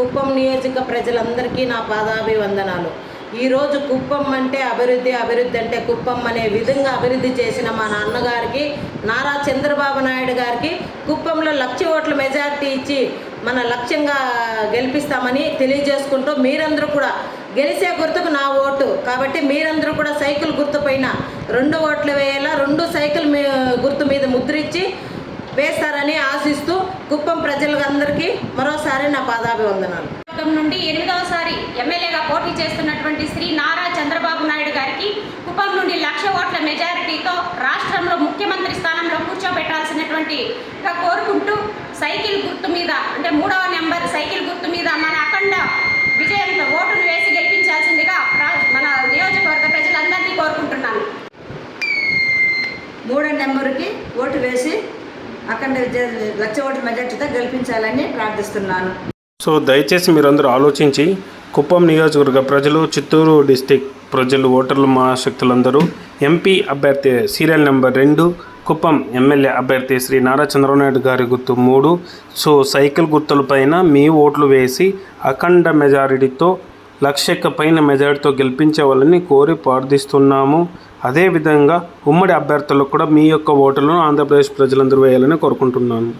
కుప్పం నియోజక ప్రజలందరికీ నా పాదాభివందనాలు. ఈరోజు కుప్పం అంటే అభివృద్ధి అభివృద్ధి అంటే కుప్పం అనే విధంగా అభివృద్ధి చేసిన మా నాన్నగారికి నారా చంద్రబాబు నాయుడు గారికి కుప్పంలో లక్ష ఓట్ల మెజారిటీ ఇచ్చి మన లక్ష్యంగా గెలిపిస్తామని తెలియజేసుకుంటూ మీరందరూ కూడా గెలిచే గుర్తుకు నా ఓటు. కాబట్టి మీరందరూ కూడా సైకిల్ గుర్తు పైన రెండు ఓట్లు వేయాలా రెండు సైకిల్ మీ గుర్తు మీద ముద్రించి వేస్తారని ఆశిస్తూ ప్రజలందరికీ మరోసారి నా పాదాభివందనాలు. నుండి ఎనిమిదవసారి ఎమ్మెల్యేగా పోటీ చేస్తున్నటువంటి శ్రీ నారా చంద్రబాబు నాయుడు గారికి కుప్పం నుండి లక్ష ఓట్ల మెజారిటీతో రాష్ట్రంలో ముఖ్యమంత్రి స్థానంలో కూర్చోబెట్టాల్సినటువంటి కోరుకుంటూ సైకిల్ గుర్తు మీద అంటే మూడవ నెంబర్ సైకిల్ గుర్తు మీద మన అఖండ విజయంతో ఓటును వేసి గెలిపించాల్సిందిగా మన నియోజకవర్గ ప్రజలందరినీ కోరుకుంటున్నాను. మూడో నెంబర్కి ఓటు వేసి అఖండ విజయ లక్ష ఓటు మెజార్టీతో గెలిపించాలని ప్రార్థిస్తున్నాను. సో దయచేసి మీరందరూ ఆలోచించి కుప్పం నియోజకవర్గ ప్రజలు చిత్తూరు డిస్టిక్ ప్రజలు ఓటర్లు మహాశక్తులందరూ ఎంపీ అభ్యర్థి సీరియల్ నెంబర్ రెండు కుప్పం ఎమ్మెల్యే అభ్యర్థి శ్రీ నారా చంద్రబాబు నాయుడు గారి గుర్తు మూడు. సో సైకిల్ గుర్తుల పైన మీ ఓట్లు వేసి అఖండ మెజారిటీతో లక్షక్క పైన మెజారిటీతో గెలిపించే వాళ్ళని కోరి ప్రార్థిస్తున్నాము. అదేవిధంగా ఉమ్మడి అభ్యర్థులకు కూడా మీ యొక్క ఓటులను ఆంధ్రప్రదేశ్ ప్రజలందరూ వేయాలని కోరుకుంటున్నాను.